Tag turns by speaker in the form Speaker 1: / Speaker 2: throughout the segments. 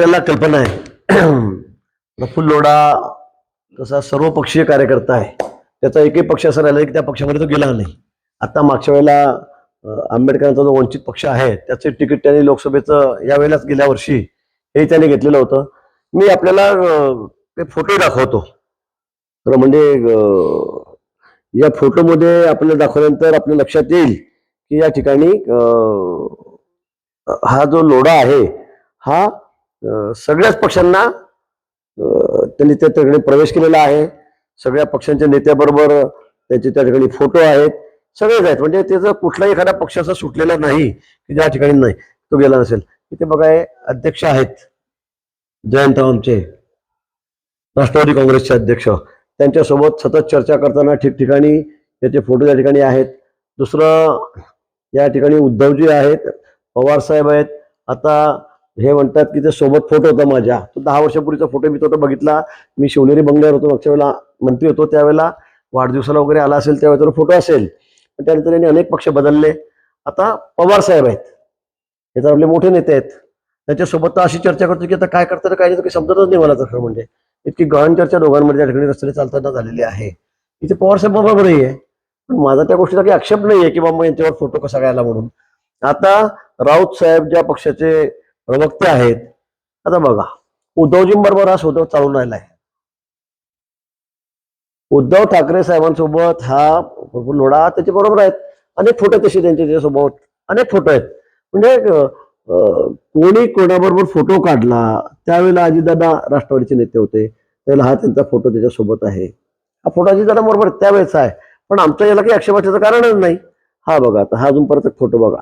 Speaker 1: आपल्याला कल्पना आहे. प्रफुल्ल लोढा तसा सर्व पक्षीय कार्यकर्ता आहे. त्याचा एकही पक्ष असं राहिला की त्या पक्षामध्ये तो गेला नाही. आता मागच्या वेळेला आंबेडकरांचा जो वंचित पक्ष आहे त्याचे तिकीट त्यांनी लोकसभेचं यावेळेलाच गेल्या वर्षी हे त्याने घेतलेलं होतं. मी आपल्याला ते फोटो दाखवतो. तर म्हणजे या फोटोमध्ये आपल्याला दाखवल्यानंतर आपल्या लक्षात येईल की या ठिकाणी हा जो लोढा आहे हा सगळ्याच पक्षांना त्यांनी त्या ठिकाणी प्रवेश केलेला आहे. सगळ्या पक्षांच्या नेत्याबरोबर त्याचे त्या ठिकाणी फोटो आहेत. सगळेच आहेत. म्हणजे त्याचा कुठलाही एखादा पक्ष असा सुटलेला नाही की ज्या ठिकाणी नाही तो गेला नसेल. इथे बघा अध्यक्ष आहेत. जयंतराव आमचे राष्ट्रवादी काँग्रेसचे अध्यक्ष. त्यांच्यासोबत सतत चर्चा करताना ठिकठिकाणी त्याचे फोटो या ठिकाणी आहेत. दुसरं या ठिकाणी उद्धवजी आहेत. पवार साहेब आहेत. आता हे म्हणतात की ते सोबत फोटो होता माझ्या. तो दहा वर्षापूर्वीचा फोटो मी तो बघितला. मी शिवनेरी बंगल्यावर होतो. मागच्या वेळेला मंत्री होतो. त्यावेळेला वाढदिवसाला वगैरे आला असेल त्यावेळेला तो फोटो असेल. पण त्यानंतर यांनी अनेक पक्ष बदलले. आता पवार साहेब आहेत. हे तर आपले मोठे नेते आहेत. त्याच्यासोबत तर अशी चर्चा करतो की आता काय करतात काय नाही काही समजतच नाही मला तर खरं म्हणजे. इतकी गहन चर्चा दोघांमध्ये त्या ठिकाणी रस्त्याने चालताना झालेली आहे. इथे पवार साहेब बरोबरही आहे पण माझा त्या गोष्टीचा काही आक्षेप नाही आहे की बाबा यांच्यावर फोटो कसा काय आला म्हणून. आता राऊत साहेब ज्या पक्षाचे प्रवक्ते आहेत. आता बघा उद्धवजींबरोबर हा स्वतः चालून राहिला आहे. उद्धव ठाकरे साहेबांसोबत हा प्रफुल्ल लोढा त्याच्या बरोबर आहेत. अनेक फोटो तसे त्यांच्या त्याच्यासोबत अनेक फोटो आहेत. म्हणजे कोणी कोणाबरोबर फोटो काढला त्यावेळेला अजितदादा राष्ट्रवादीचे नेते होते. त्यावेळेला हा त्यांचा फोटो त्याच्यासोबत आहे. हा फोटो अजितदादा बरोबर त्यावेळेचा आहे. पण आमच्या याला काही आक्षेपाचं कारणच नाही. हा बघा आता हा अजून परत एक फोटो बघा.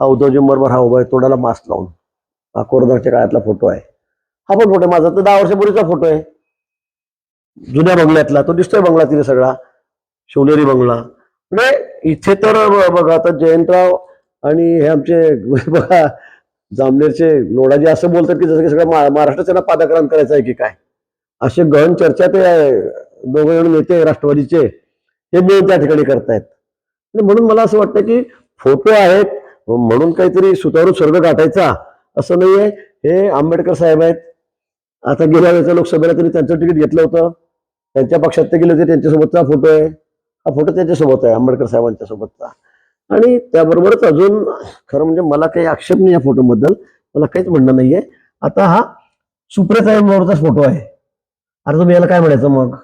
Speaker 1: हा उद्धवजींबरोबर हा उभा आहे तोंडाला मास्क लावून. हा कोरोनाच्या काळातला फोटो आहे. हा पण फोटो आहे. माझा तर दहा वर्षापूर्वीचा फोटो आहे. जुन्या बंगल्यातला तो दिसतोय बंगला तिथे सगळा. शिवनेरी बंगला. म्हणजे इथे तर बघा आता जयंतराव आणि हे आमचे बघा जामनेरचे लोडाजी असं बोलतात की जसं की सगळं महाराष्ट्राचं त्यांना पादाक्रांत करायचं आहे की काय. असे गहन चर्चा ते दोघं जण नेते राष्ट्रवादीचे हे मिळून त्या ठिकाणी करतायत. म्हणून मला असं वाटतं की फोटो आहेत म्हणून काहीतरी सुतारू स्वर्ग गाठायचा. असं नाहीये. हे आंबेडकर साहेब आहेत. आता गेल्या वेळेच्या लोकसभेला त्यांनी त्यांचं तिकीट घेतलं होतं. त्यांच्या पक्षात ते गेले होते. त्यांच्यासोबतचा फोटो आहे. हा फोटो त्यांच्यासोबत आहे आंबेडकर साहेबांच्या सोबतचा. आणि त्याबरोबरच अजून खरं म्हणजे मला काही आक्षेप नाही या फोटोबद्दल. मला काहीच म्हणणं नाहीये. आता हा सुप्रियाताईंबरोबरचा फोटो आहे. अरे तुम्ही याला काय म्हणायचं मग?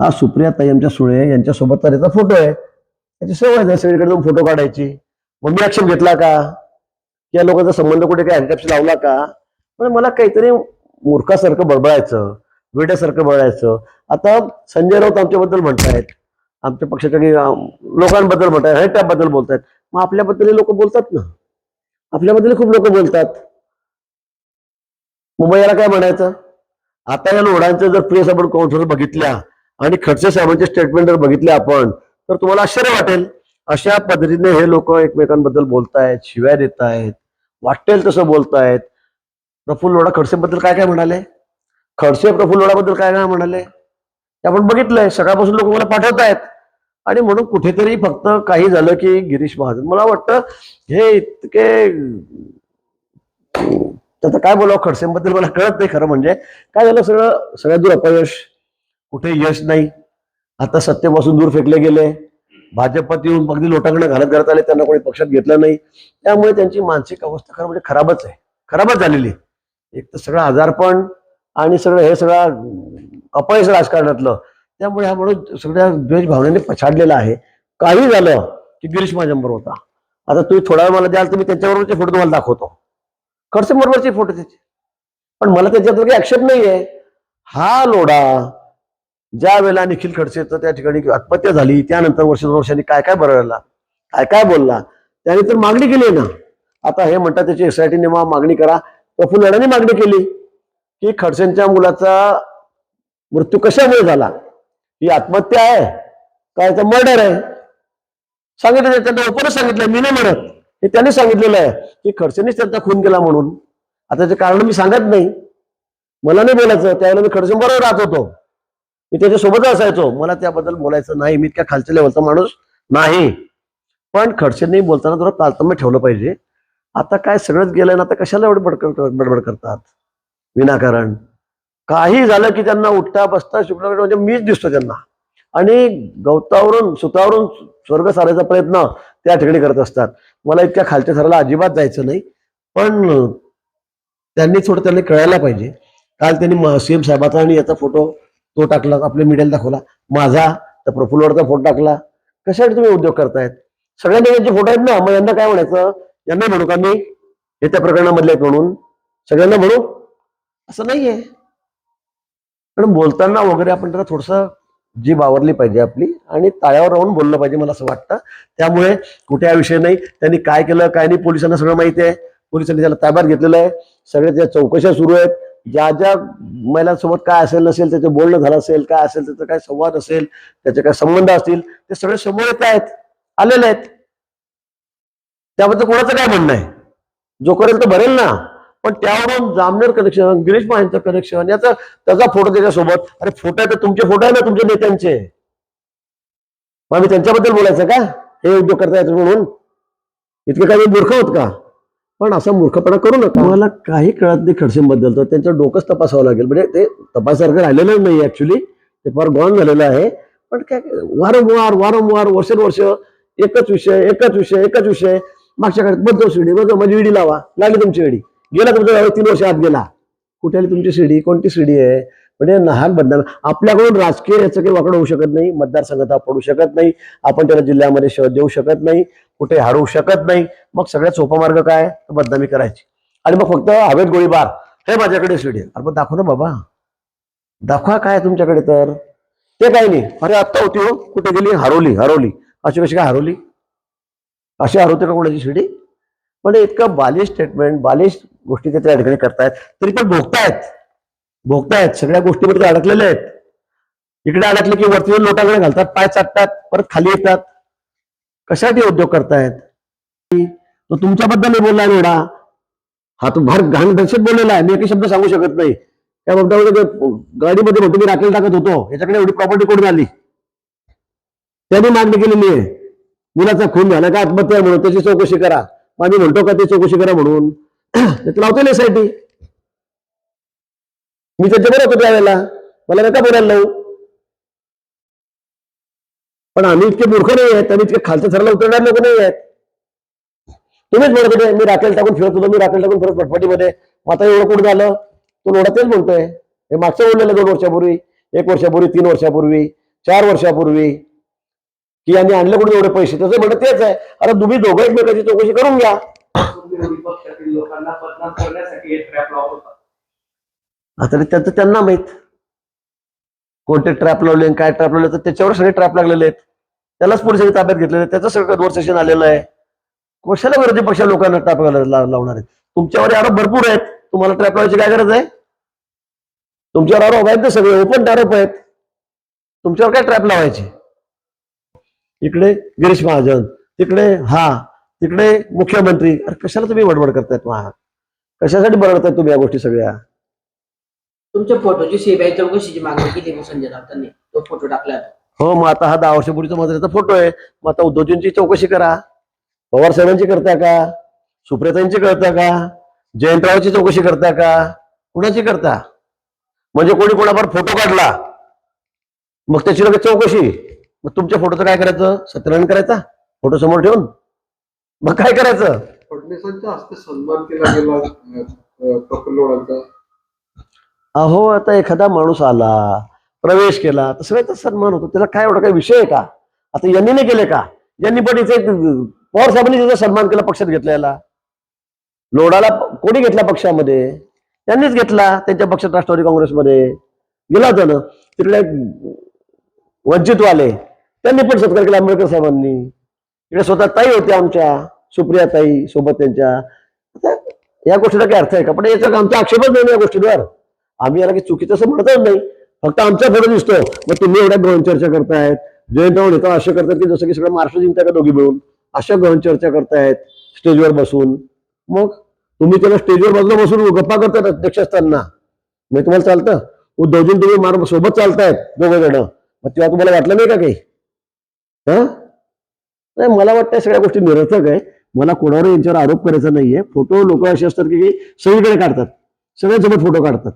Speaker 1: हा सुप्रियाताई आमच्या सुळे यांच्यासोबतचा त्याचा फोटो आहे. त्याची सवय आहे सगळीकडे जाऊन फोटो काढायची. मग मी आक्षेप घेतला का? या लोकांचा संबंध कुठे काही हँडकॅप्स लावला का? पण मला काहीतरी मूर्खासारखं बळबळायचं वेड्यासारखं बळायचं आता संजय राऊत आमच्याबद्दल म्हणतायत. आमच्या पक्षाच्या काही लोकांबद्दल म्हणतायत हँडकॅपबद्दल बोलतायत. मग आपल्याबद्दल लोक बोलतात ना? आपल्याबद्दल खूप लोक बोलतात. मुंबईला याला काय म्हणायचं? आता या लोढांचं जर प्रेस आपण काउंटर बघितल्या आणि खडसे साहेबांचे स्टेटमेंट जर बघितले आपण तर तुम्हाला आश्चर्य वाटेल. अशा पद्धतीने हे लोक एकमेकांबद्दल बोलतायत शिव्या देत आहेत वाटेल तसं बोलतायत. प्रफुल्ल लोढा खडसेबद्दल काय काय म्हणाले? खडसे प्रफुल्ल लोढाबद्दल काय काय म्हणाले? ते आपण बघितलंय. सकाळपासून लोक मला पाठवतायत. आणि म्हणून कुठेतरी फक्त काही झालं की गिरीश महाजन. मला वाटतं हे इतके त्याचं काय बोलावं खडसेंबद्दल मला कळत नाही खरं म्हणजे. काय झालं सगळं? सगळ्यात दूर अपयश. कुठे यश नाही. आता सत्तेपासून दूर फेकले गेले. भाजपात येऊन अगदी लोटांकडे घालत घालत आले त्यांना कोणी पक्षात घेतलं नाही. त्यामुळे त्यांची मानसिक अवस्था खरं म्हणजे खराबच आहे. खराबच झालेली एक तर सगळं आजारपण आणि सगळं हे सगळं अपयश राजकारणातलं. त्यामुळे हा म्हणून सगळ्या द्वेष भावनेने पछाडलेला आहे. काही झालं की गिरीश माझ्याबरोबर होता. आता तुम्ही थोडा वेळ मला द्याल तर मी त्यांच्याबरोबरचे फोटो तुम्हाला दाखवतो. खडसे बरोबरचे फोटो त्याचे. पण मला त्याच्यात काही आक्षेप नाहीये. हा लोढा ज्या वेळेला निखिल खडसेचं त्या ठिकाणी आत्महत्या झाली त्यानंतर वर्ष दोन वर्षांनी काय काय बरळला काय काय बोलला त्याने तर मागणी केली ना. आता हे म्हणतात त्याची एसआयटी नेमा मागणी करा. प्रफुल्ल लढाने मागणी केली की खडसेंच्या मुलाचा मृत्यू कशामुळे झाला? ही आत्महत्या आहे काय तर मर्डर आहे? सांगितलं त्यांना ओपनच सांगितलं मी नाही म्हणत. हे त्यांनी सांगितलेलं आहे की खडसेंनीच त्यांचा खून केला म्हणून. आता त्याचे कारण मी सांगत नाही. मला नाही बोलायचं त्यावेळेला मी खडसेंबरोबर राहत होतो. मी त्याच्यासोबत असायचो. मला त्याबद्दल बोलायचं नाही. मी इतक्या खालच्या लेवलचा माणूस नाही. पण खडसेंनी बोलताना थोडं तारतम्य ठेवलं पाहिजे. आता काय सगळंच गेलंय ना आता कशाला एवढं बडकड बडबड करतात? विनाकारण. काही झालं की त्यांना उठता बसता शुक्र म्हणजे मीच दिसतो त्यांना. आणि गवतावरून सुतावरून स्वर्ग सारायचा प्रयत्न त्या ठिकाणी करत असतात. मला इतक्या खालच्या थराला अजिबात जायचं नाही. पण त्यांनी थोडं त्यांनी कळायला पाहिजे. काल त्यांनी सीएम साहेबाचा आणि याचा फोटो तो टाकला आपले मिडल दाखवला. माझा तर प्रफुल्लवरचा फोटो टाकला. कशासाठी तुम्ही उद्योग करतायत? सगळ्या जणांचे फोटो आहेत ना. मग यांना काय म्हणायचं? यांना म्हणू का मी? हे त्या प्रकरणामधले आहेत म्हणून. सगळ्यांना म्हणू? असं नाहीये. पण बोलताना वगैरे आपण त्याला थोडस जी बावरली पाहिजे आपली आणि ताळ्यावर राहून बोललं पाहिजे मला असं वाटतं. त्यामुळे कुठे हा विषय नाही. त्यांनी काय केलं काय नाही पोलिसांना सगळं माहिती आहे. पोलिसांनी त्याला ताब्यात घेतलेलं आहे. सगळ्या त्या चौकशा सुरू आहेत. ज्या ज्या महिलांसोबत काय असेल नसेल त्याचं बोलणं झालं असेल काय असेल त्याचा काय संवाद असेल त्याचे काय संबंध असतील ते सगळे समोर येत आहेत आलेले आहेत. त्याबद्दल कोणाचं काय म्हणणं आहे? जो करेल भरेल ना. पण त्यावरून जामनेर कनेक्शन गिरीश महाजनचं कनेक्शन याचा त्याचा फोटो त्याच्यासोबत. अरे फोटो आहे तर तुमचे फोटो आहे ना तुमच्या नेत्यांचे. मग आम्ही त्यांच्याबद्दल बोलायचं का? हे उद्योग करता येतो म्हणून. इतके काही मूर्ख होत का? पण असा मूर्खपणा करू नका. मला काही कळत नाही खडसेंबद्दल तर त्यांचं डोकंच तपासावं लागेल. म्हणजे ते तपासासारखं राहिलेलं नाही ऍक्च्युली ते फार गॉन झालेलं आहे. पण काय वारंवार वारंवार वर्षानुवर्ष एकच विषय एकच विषय एकच विषय. मागच्या काळात बदल शिडी बदल म्हणजे माझी विडी लावा. लागली तुमची विडी गेला तुमच्या तीन वर्ष आत गेला. कुठे आली तुमची शिडी कोणती शिडी आहे? म्हणजे लहान बदनाम आपल्याकडून राजकीय याचं काही वाकडं होऊ शकत नाही मतदारसंघात पडू शकत नाही आपण त्याला जिल्ह्यामध्ये शोध देऊ शकत नाही कुठे हरवू शकत नाही. मग सगळ्यात सोपा मार्ग काय? तर बदनामी करायची. आणि मग फक्त हवेत गोळीबार. हे माझ्याकडे शिडी अरे मग दाखव ना बाबा. दाखवा काय तुमच्याकडे तर. ते काही नाही. अरे आत्ता होती हो. कुठे गेली? हरवली हरवली अशी कशी काय हरवली अशी हरवते का कोणाची शिडी पण म्हणजे इतकं बालिश स्टेटमेंट बालिश गोष्टी ते त्या ठिकाणी करतायत. तरी पण भोगतायत. भोगतायत सगळ्या गोष्टीमध्ये अडकलेले आहेत. इकडे अडकले की वरती लोटाकडे घालतात पाय चाटतात परत खाली येतात. कशासाठी उद्योग करतायत? तो तुमच्याबद्दल नाही बोलला एवढा. हा तू भर घाण दहशत बोललेला आहे. मी एकही शब्द सांगू शकत नाही. त्या म्हणता गाडीमध्ये म्हणतो मी राखेल टाकत होतो. याच्याकडे एवढी प्रॉपर्टी कोण आली त्यांनी मागणी केलेली आहे. मुलाचा खून झाला का आत्महत्या आहे म्हणून? त्याची चौकशी करा. मग आम्ही म्हणतो का ते चौकशी करा म्हणून? त्यात लावतो एसआयटी मी त्याच्याबरोबर होतो त्यावेळेला मला नका बोलायला लावू. पण आम्ही इतके मूर्ख नाही आहेत आम्ही इतके खालच्या थराला उतरणार लोक नाही आहेत. तुम्हीच म्हणत होते मी राखेल टाकून फिरत होतो मी राखेल टाकून फिरत फटफटीमध्ये आता एवढं कुठं झालं? तो लोढा तेच म्हणतोय हे मागचं बोललेलं दोन वर्षापूर्वी एक वर्षापूर्वी तीन वर्षापूर्वी चार वर्षापूर्वी. की यांनी आणलं कुठे एवढे पैसे? तसं म्हणत तेच आहे. अरे तुम्ही दोघं एकमेकाची चौकशी करून घ्या. आता त्याचं त्यांचं त्यांना माहीत. कोणते ट्रॅप लावले काय ट्रॅप लावले तर त्याच्यावर सगळे ट्रॅप लागलेले आहेत. त्यालाच पोलिसांनी ताब्यात घेतलेलं आहे. त्याचं सगळं कन्व्हर्सेशन आलेलं आहे. कशाला विरोधी पक्ष लोकांना ट्रॅप लावणार आहेत? तुमच्यावर आरोप भरपूर आहेत. तुम्हाला ट्रॅप लावायची काय गरज आहे? तुमच्यावर आरोप आहेत ते सगळे. ओपन आरोप आहेत. तुमच्यावर काय ट्रॅप लावायचे? इकडे गिरीश महाजन तिकडे हा तिकडे मुख्यमंत्री. अरे कशाला तुम्ही वडवड करतायत महा कशासाठी बरडतायत तुम्ही या गोष्टी सगळ्या?
Speaker 2: तुमच्या फोटोची सीबीआय चौकशीची मागणी केली मग संजय राऊतांनी तो फोटो टाकला
Speaker 1: हो मग आता हा दहा वर्षापूर्वीचा मंत्र्याचा फोटो आहे. मग आता उद्धवजींची चौकशी करा. पवार साहेबांची करता का? सुप्रियातांची करता का? जयंतरावची चौकशी करता का? कुणाची करता? म्हणजे कोणी कोणावर फोटो काढला? मग त्याची लगेच चौकशी. मग तुमच्या फोटोचं काय करायचं? सत्यनारायण करायचा? फोटो समोर ठेवून? मग काय करायचं?
Speaker 3: फडणवीसांच्या हस्ते सन्मान केला गेला
Speaker 1: अहो आता एखादा माणूस आला प्रवेश केला तर सगळ्याचा सन्मान होतो. त्याला काय एवढा काही विषय आहे का? आता यांनी नाही केले का? यांनी पण इथे पवार साहेबांनी त्याचा सन्मान केला पक्षात घेतलेला. लोडाला कोणी घेतला पक्षामध्ये? त्यांनीच घेतला त्यांच्या पक्षात राष्ट्रवादी काँग्रेसमध्ये. गेला होता ना तिकडे वंचितवाले त्यांनी पण सत्कार केला आंबेडकर साहेबांनी. इकडे स्वतः ताई होत्या आमच्या सुप्रिया ताई सोबत त्यांच्या. या गोष्टीला काय अर्थ आहे का? पण याचा आमचा आक्षेपच नाही या गोष्टीवर. आम्ही याला की चुकीचं असं म्हणतच नाही. फक्त आमचा फोटो दिसतो. मग तुम्ही एवढ्या गहन चर्चा करतायत. जयंत नेता असे करतात की जसं की सगळं महाराष्ट्र जिंकताय का दोघी मिळून? अशा गहन चर्चा करतायत स्टेजवर बसून. मग तुम्ही त्याला स्टेजवर बाजूला बसून गप्पा करतात अध्यक्ष असताना. म्हणजे तुम्हाला चालतं? उद्धवजीन तुम्ही मार सोबत चालतायत दोघं जण मग तेव्हा तुम्हाला वाटलं नाही का काही? हा? नाही मला वाटतं सगळ्या गोष्टी निरर्थक आहे. मला कोणावर यांच्यावर आरोप करायचा नाहीये. फोटो लोक असे असतात की सगळीकडे काढतात. सगळ्यांसोबत फोटो काढतात.